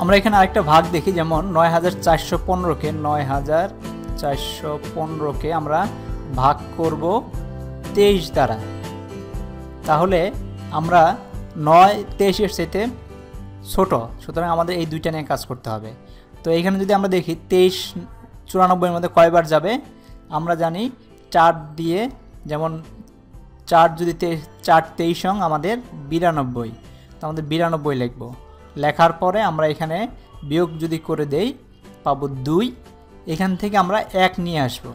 আমরা এখানে আরেকটা ভাগ দেখি, যেমন নয় হাজার চারশো পনেরোকে নয় হাজার চারশো পনেরোকে আমরা ভাগ করব তেইশ দ্বারা। তাহলে আমরা নয় তেইশের চাইতে ছোট, সুতরাং আমাদের এই দুইটা নিয়ে কাজ করতে হবে। তো এইখানে যদি আমরা দেখি তেইশ চুরানব্বইয়ের মধ্যে কয়বার যাবে, আমরা জানি চার দিয়ে, যেমন চার যদি চার তেইশ আমাদের বিরানব্বই, তো আমাদের বিরানব্বই লিখব। লেখার পরে আমরা এখানে বিয়োগ যদি করে দেই, পাবো দুই। এখান থেকে আমরা এক নিয়ে আসব।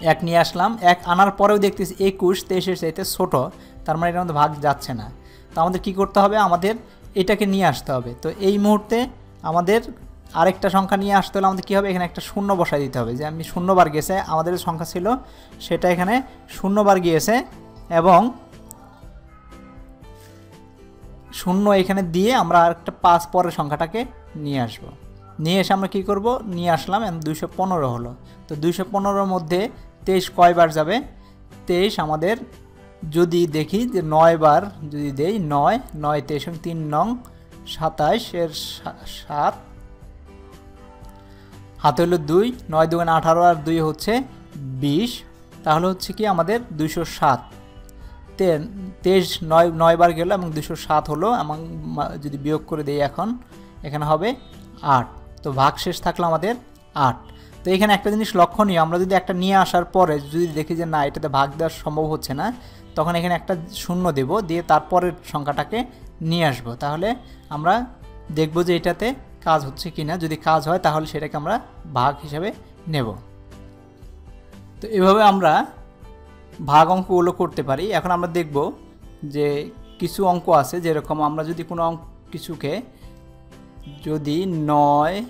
এক নিয়ে আসলাম। এক আনার পরেও দেখতেছি একুশ, তেইশের চাইতে ছোট। তার মানে এটার মধ্যে ভাগ যাচ্ছে না। তো আমাদের কি করতে হবে? আমাদের এটাকে নিয়ে আসতে হবে। তো এই মুহূর্তে আমাদের আরেকটা সংখ্যা নিয়ে আসতে হলে আমাদের কী হবে? এখানে একটা শূন্য বসাই দিতে হবে। যে আমি শূন্যবার গেছে, আমাদের সংখ্যা ছিল, সেটা এখানে শূন্যবার গিয়েছে এবং শূন্য এখানে দিয়ে আমরা আরেকটা পাঁচ পরের সংখ্যাটাকে নিয়ে আসব। নিয়ে এসে আমরা কী করব? নিয়ে আসলাম দুইশো পনেরো হলো। তো দুইশো পনেরোর মধ্যে তেইশ কয়বার যাবে? তেইশ আমাদের যদি দেখি যে নয় বার যদি দেই, নয় নয়, তেইশ তিন নং, সাতাইশ এর সাত হাতে হলো দুই, নয় দুগুণ আঠারো আর দুই হচ্ছে বিশ। তাহলে হচ্ছে কি আমাদের দুইশো সাত। তেইশ নয় নয় বার গেল এবং দুশো সাত হলো এবং যদি বিয়োগ করে দিই এখন, এখানে হবে আট। তো ভাগ শেষ থাকল আমাদের আট। তো এখানে একটা জিনিস লক্ষণীয়, আমরা যদি একটা নিয়ে আসার পরে যদি দেখি যে না, এটাতে ভাগ দেওয়া সম্ভব হচ্ছে না, তখন এখানে একটা শূন্য দেব, দিয়ে তারপরের সংখ্যাটাকে নিয়ে আসব। তাহলে আমরা দেখব যে এটাতে কাজ হচ্ছে কি না যদি কাজ হয়, তাহলে সেটাকে আমরা ভাগ হিসাবে নেব। তো এভাবে আমরা ভাগ অঙ্কগুলো করতে পারি। এখন আমরা দেখব যে কিছু অঙ্ক আছে যেরকম আমরা যদি কোনো অঙ্ক কিছুকে যদি নয়,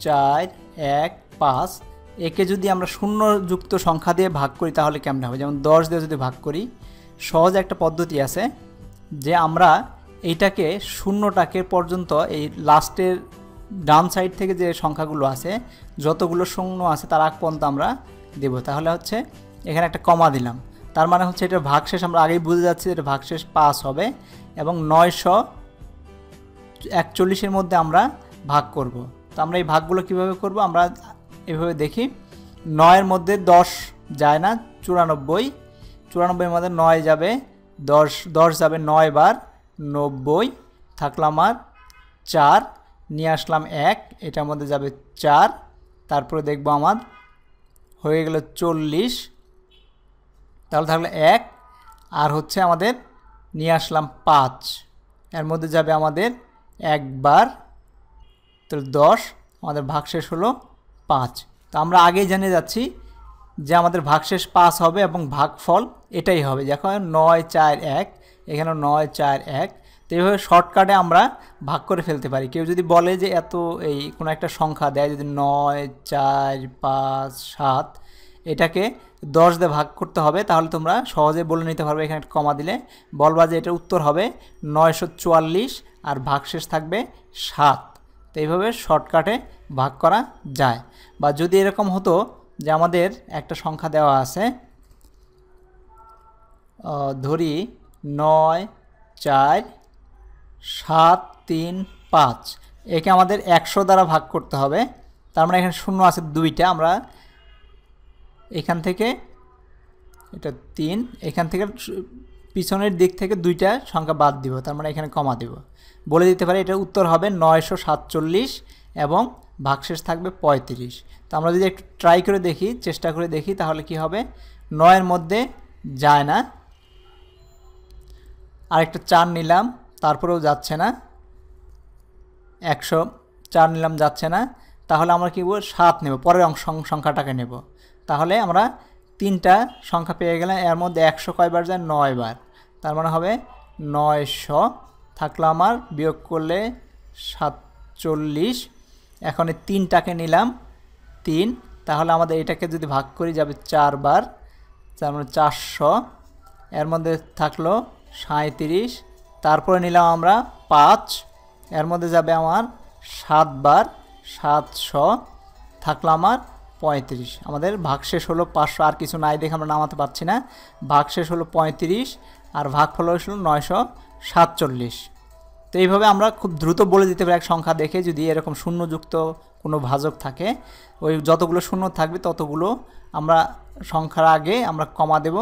চার, এক, পাঁচ, একে যদি আমরা শূন্য যুক্ত সংখ্যা দিয়ে ভাগ করি তাহলে কেমন হবে? যেমন দশ দিয়ে যদি ভাগ করি, সহজ একটা পদ্ধতি আছে যে আমরা এইটাকে শূন্যটাকে পর্যন্ত এই লাস্টের ডান সাইড থেকে যে সংখ্যাগুলো আছে, যতগুলো শূন্য আছে তার আগ পর্যন্ত আমরা দেব। তাহলে হচ্ছে এখানে একটা কমা দিলাম। তার মানে হচ্ছে এটা ভাগশেষ আমরা আগেই বুঝে যাচ্ছি এটা ভাগশেষ পাস হবে এবং নয়শো একচল্লিশের মধ্যে আমরা ভাগ করব। তো আমরা এই ভাগগুলো কীভাবে করব? আমরা এভাবে দেখি, নয়ের মধ্যে দশ যায় না, চুরানব্বই। চুরানব্বইয়ের মধ্যে নয় যাবে, দশ দশ যাবে নয় বার নব্বই। থাকল আমার চার, নিয়ে আসলাম এক, এটার মধ্যে যাবে চার। তারপরে দেখব আমার হয়ে গেল চল্লিশ। তাহলে থাকলে এক, আর হচ্ছে আমাদের নিয়ে আসলাম পাঁচ। এর মধ্যে যাবে আমাদের একবার, তাহলে দশ, আমাদের ভাগশেষ হলো পাঁচ। তো আমরা আগেই জেনে যাচ্ছি যে আমাদের ভাগশেষ পাঁচ হবে এবং ভাগফল এটাই হবে। যখন নয়, চার, এক, এখানে নয়, চার, এক। তো এইভাবে শর্টকাটে আমরা ভাগ করে ফেলতে পারি। কেউ যদি বলে যে এত এই কোনো একটা সংখ্যা দেয়, যদি নয়, চার, পাঁচ, সাত এটাকে দশ দিয়ে ভাগ করতে হবে, তাহলে তোমরা সহজে বলে নিতে পারবে এখানে একটা কমা দিলে। বলবা যে এটার উত্তর হবে নয়শো চুয়াল্লিশ আর ভাগশেষ থাকবে সাত। তো এইভাবে শর্টকাটে ভাগ করা যায়। বা যদি এরকম হতো যে আমাদের একটা সংখ্যা দেওয়া আছে ধরি নয়, চার, সাত, তিন, পাঁচ, একে আমাদের একশো দ্বারা ভাগ করতে হবে। তার মানে এখানে শূন্য আছে দুইটা, আমরা এখান থেকে, এটা তিন, এখান থেকে পিছনের দিক থেকে দুইটা সংখ্যা বাদ দিব, তার মানে এখানে কমা দিব। বলে দিতে পারি এটা উত্তর হবে নয়শো সাতচল্লিশ এবং ভাগশেষ থাকবে পঁয়ত্রিশ। তো আমরা যদি একটু ট্রাই করে দেখি, চেষ্টা করে দেখি, তাহলে কি হবে? নয়ের মধ্যে যায় না। আর একটা চার নিলাম, তারপরেও যাচ্ছে না। একশো চার নিলাম, যাচ্ছে না। তাহলে আমরা কী বলব? সাত নেব, পরের অংশ, সংখ্যাটাকে নেব। তাহলে আমরা তিনটা সংখ্যা পেয়ে গেলাম। এর মধ্যে একশো কয়বার যায়? নয় বার তার মানে হবে নয়শো। থাকল আমার বিয়োগ করলে সাতচল্লিশ। এখন এই তিনটাকে নিলাম তিন। তাহলে আমাদের এটাকে যদি ভাগ করি যাবে চারবার। তার মানে চারশো। এর মধ্যে থাকল সাঁত্রিশ তারপরে নিলাম আমরা পাঁচ। এর মধ্যে যাবে আমার সাতবার, সাতশো। থাকল আমার পঁয়ত্রিশ। আমাদের ভাগশেষ হলো পাঁচশো, আর কিছু নাই দেখে আমরা নামাতে পারছি না। ভাগশেষ হলো পঁয়ত্রিশ, আর ভাগফল হয়েছিল নয়শো সাতচল্লিশ। তো এইভাবে আমরা খুব দ্রুত বলে দিতে পারি এক সংখ্যা দেখে যদি এরকম শূন্যযুক্ত কোনো ভাজক থাকে, ওই যতগুলো শূন্য থাকবে ততগুলো আমরা সংখ্যার আগে আমরা কমা দেব।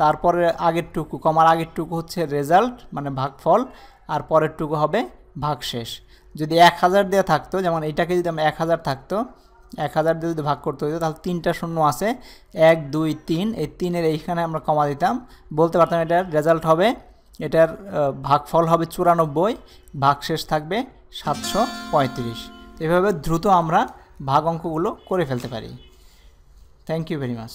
তারপরে আগেরটুকু, কমার আগেরটুকু হচ্ছে রেজাল্ট মানে ভাগফল আর পরেরটুকু হবে ভাগশেষ যদি এক হাজার দেওয়া থাকতো, যেমন এটাকে যদি আমরা এক হাজার থাকতো এক হাজার দিয়ে যদি ভাগ করতে হতো তাহলে তিনটা শূন্য আছে। এক, দুই, তিন, এই তিনের এইখানে আমরা কমা দিতাম। বলতে পারতাম এটার রেজাল্ট হবে, এটার ভাগফল হবে চুরানব্বই, ভাগশেষ থাকবে সাতশো পঁয়ত্রিশ। এভাবে দ্রুত আমরা ভাগ অঙ্কগুলো করে ফেলতে পারি। Thank you very much